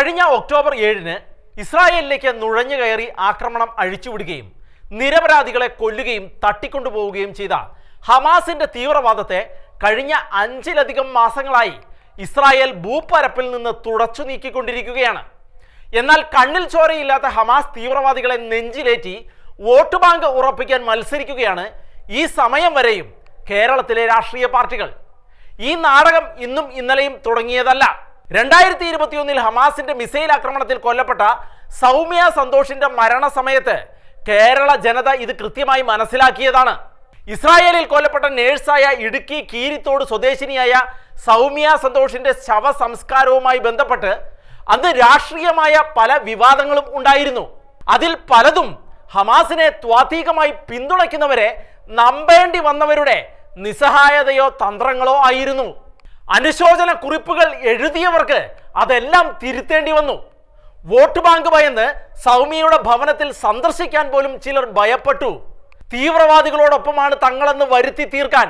കഴിഞ്ഞ ഒക്ടോബർ ഏഴിന് ഇസ്രായേലിലേക്ക് നുഴഞ്ഞു കയറി ആക്രമണം അഴിച്ചുവിടുകയും നിരപരാധികളെ കൊല്ലുകയും തട്ടിക്കൊണ്ടുപോവുകയും ചെയ്ത ഹമാസിന്റെ തീവ്രവാദത്തെ കഴിഞ്ഞ അഞ്ചിലധികം മാസങ്ങളായി ഇസ്രായേൽ ഭൂപ്പരപ്പിൽ നിന്ന് തുടച്ചു നീക്കിക്കൊണ്ടിരിക്കുകയാണ്. എന്നാൽ കണ്ണിൽ ചോരയില്ലാത്ത ഹമാസ് തീവ്രവാദികളെ നെഞ്ചിലേറ്റി വോട്ട് ബാങ്ക് ഉറപ്പിക്കാൻ മത്സരിക്കുകയാണ് ഈ സമയം വരെയും കേരളത്തിലെ രാഷ്ട്രീയ പാർട്ടികൾ. ഈ നാടകം ഇന്നും ഇന്നലെയും തുടങ്ങിയതല്ല. രണ്ടായിരത്തി ഇരുപത്തിയൊന്നിൽ ഹമാസിന്റെ മിസൈൽ ആക്രമണത്തിൽ കൊല്ലപ്പെട്ട സൗമ്യ സന്തോഷിന്റെ മരണസമയത്ത് കേരള ജനത ഇത് കൃത്യമായി മനസ്സിലാക്കിയതാണ്. ഇസ്രായേലിൽ കൊല്ലപ്പെട്ട നേഴ്സായ ഇടുക്കി കീരിത്തോട് സ്വദേശിനിയായ സൗമ്യ സന്തോഷിന്റെ ശവസംസ്കാരവുമായി ബന്ധപ്പെട്ട് അന്ന് രാഷ്ട്രീയമായ പല വിവാദങ്ങളും ഉണ്ടായിരുന്നു. അതിൽ പലതും ഹമാസിനെ ത്വാതീകമായി പിന്തുണയ്ക്കുന്നവരെ നമ്പേണ്ടി വന്നവരുടെ നിസ്സഹായതയോ തന്ത്രങ്ങളോ ആയിരുന്നു. അനുശോചന കുറിപ്പുകൾ എഴുതിയവർക്ക് അതെല്ലാം തിരുത്തേണ്ടി വന്നു. വോട്ട് ബാങ്ക് ഭയന്ന് സൗമ്യയുടെ ഭവനത്തിൽ സന്ദർശിക്കാൻ പോലും ചിലർ ഭയപ്പെട്ടു. തീവ്രവാദികളോടൊപ്പമാണ് തങ്ങളെന്ന് വരുത്തി തീർക്കാൻ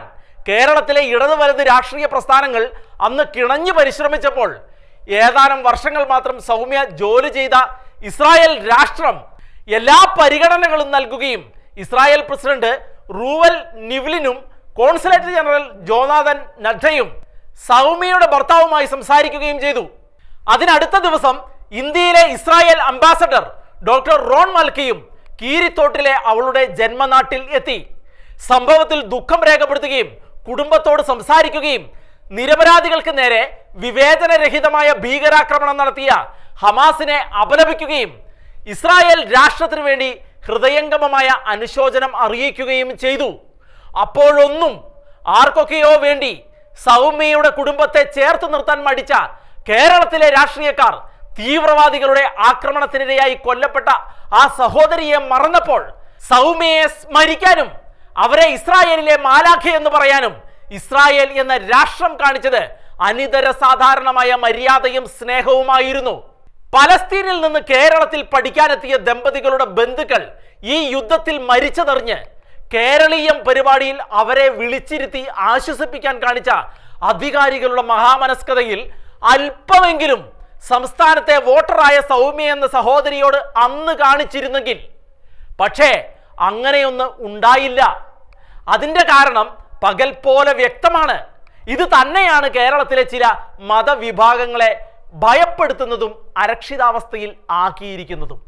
കേരളത്തിലെ ഇടതു വലത് രാഷ്ട്രീയ പ്രസ്ഥാനങ്ങൾ അന്ന് കിണഞ്ഞു പരിശ്രമിച്ചപ്പോൾ ഏതാനും വർഷങ്ങൾ മാത്രം സൗമ്യ ജോലി ചെയ്ത ഇസ്രായേൽ രാഷ്ട്രം എല്ലാ പരിഗണനകളും നൽകുകയും ഇസ്രായേൽ പ്രസിഡന്റ് റൂവൽ നിവ്ലിനും കോൺസുലേറ്റ് ജനറൽ ജോനാഥൻ നഡ്ഡയും സൗമ്യയുടെ ഭർത്താവുമായി സംസാരിക്കുകയും ചെയ്തു. അതിനടുത്ത ദിവസം ഇന്ത്യയിലെ ഇസ്രായേൽ അംബാസഡർ ഡോക്ടർ റോൺ മൽക്കിയും കീരിത്തോട്ടിലെ അവളുടെ ജന്മനാട്ടിൽ എത്തി. സംഭവത്തിൽ ദുഃഖം രേഖപ്പെടുത്തുകയും കുടുംബത്തോട് സംസാരിക്കുകയും നിരപരാധികൾക്ക് നേരെ വിവേചനരഹിതമായ ഭീകരാക്രമണം നടത്തിയ ഹമാസിനെ അപലപിക്കുകയും ഇസ്രായേൽ രാഷ്ട്രത്തിനു വേണ്ടി ഹൃദയംഗമമായ അനുശോചനം അറിയിക്കുകയും ചെയ്തു. അപ്പോഴൊന്നും ആർക്കൊക്കെയോ വേണ്ടി സൗമ്യയുടെ കുടുംബത്തെ ചേർത്ത് നിർത്താൻ മടിച്ച കേരളത്തിലെ രാഷ്ട്രീയക്കാർ തീവ്രവാദികളുടെ ആക്രമണത്തിനിരയായി കൊല്ലപ്പെട്ട ആ സഹോദരിയെ മറന്നപ്പോൾ സൗമ്യയെ സ്മരിക്കാനും അവരെ ഇസ്രായേലിലെ മാലാഖ എന്ന് പറയാനും ഇസ്രായേൽ എന്ന രാഷ്ട്രം കാണിച്ചത് അനിതര സാധാരണമായ മര്യാദയും സ്നേഹവുമായിരുന്നു. പലസ്തീനിൽ നിന്ന് കേരളത്തിൽ പഠിക്കാനെത്തിയ ദമ്പതികളുടെ ബന്ധുക്കൾ ഈ യുദ്ധത്തിൽ മരിച്ചതറിഞ്ഞ് കേരളീയം പരിപാടിയിൽ അവരെ വിളിച്ചിരുത്തി ആശ്വസിപ്പിക്കാൻ കാണിച്ച അധികാരികളുടെ മഹാമനസ്കതയിൽ അല്പമെങ്കിലും സംസ്ഥാനത്തെ വോട്ടറായ സൗമ്യ എന്ന സഹോദരിയോട് അന്ന് കാണിച്ചിരുന്നെങ്കിൽ. പക്ഷേ അങ്ങനെയൊന്ന് ഉണ്ടായില്ല. അതിന്റെ കാരണം പകൽ പോലെ വ്യക്തമാണ്. ഇത് തന്നെയാണ് കേരളത്തിലെ ചില മതവിഭാഗങ്ങളെ ഭയപ്പെടുത്തുന്നതും അരക്ഷിതാവസ്ഥയിൽ ആക്കിയിരിക്കുന്നതും.